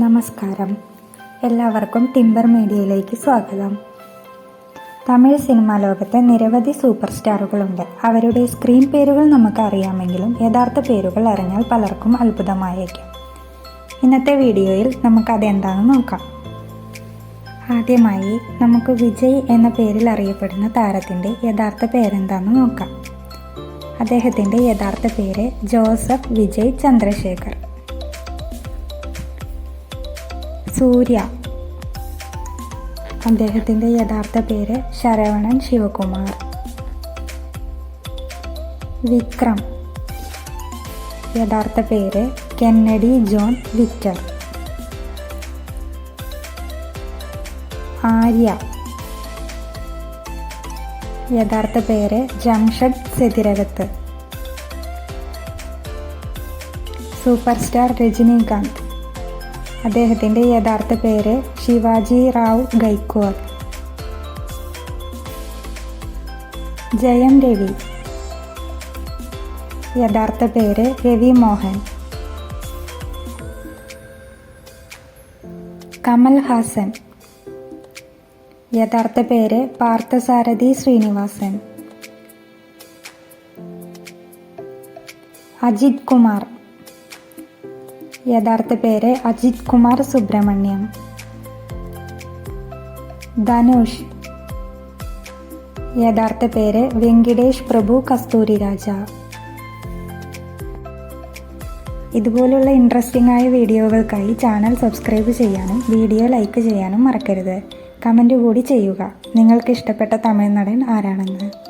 നമസ്കാരം. എല്ലാവർക്കും ടിംബർ മീഡിയയിലേക്ക് സ്വാഗതം. തമിഴ് സിനിമാ ലോകത്ത് നിരവധി സൂപ്പർ സ്റ്റാറുകളുണ്ട് അവരുടെ സ്ക്രീൻ പേരുകൾ നമുക്ക് അറിയാമെങ്കിലും യഥാർത്ഥ പേരുകൾ അറിഞ്ഞാൽ പലർക്കും അത്ഭുതമായേക്കും. ഇന്നത്തെ വീഡിയോയിൽ നമുക്ക് അതെന്താണെന്ന് നോക്കാം. ആദ്യമായി നമുക്ക് വിജയ് എന്ന പേരിൽ അറിയപ്പെടുന്ന താരത്തിന്റെ യഥാർത്ഥ പേരെന്താണെന്ന് നോക്കാം. അദ്ദേഹത്തിന്റെ യഥാർത്ഥ പേര് ജോസഫ് വിജയ് ചന്ദ്രശേഖർ. സൂര്യ. അദ്ദേഹത്തിന്റെ യഥാർത്ഥ പേര് ശരവണൻ ശിവകുമാർ. വിക്രം. യഥാർത്ഥ പേര് കെന്നഡി ജോൺ വിക്ടർ. ആര്യ. യഥാർത്ഥ പേര് ജംഷഡ് സെതിരകത്ത്. Super star Rajinikanth. അദ്ദേഹത്തിന്റെ യഥാർത്ഥ പേര് ശിവാജി റാവു ഗൈക്കോർ. ജയം രവി. യഥാർത്ഥ പേര് രവി മോഹൻ. കമൽ ഹാസൻ. യഥാർത്ഥ പേര് പാർത്ഥസാരഥി ശ്രീനിവാസൻ. അജിത് കുമാർ. യഥാർത്ഥ പേര് അജിത് കുമാർ സുബ്രഹ്മണ്യം. ധനുഷ്. യഥാർത്ഥ പേര് വെങ്കിടേഷ് പ്രഭു കസ്തൂരി രാജ. ഇതുപോലുള്ള ഇൻട്രസ്റ്റിംഗ് ആയ വീഡിയോകൾക്കായി ചാനൽ സബ്സ്ക്രൈബ് ചെയ്യാനും വീഡിയോ ലൈക്ക് ചെയ്യാനും മറക്കരുത്. കമന്റ് കൂടി ചെയ്യുക. നിങ്ങൾക്ക് ഇഷ്ടപ്പെട്ട തമിഴ് നടൻ ആരാണെന്ന്.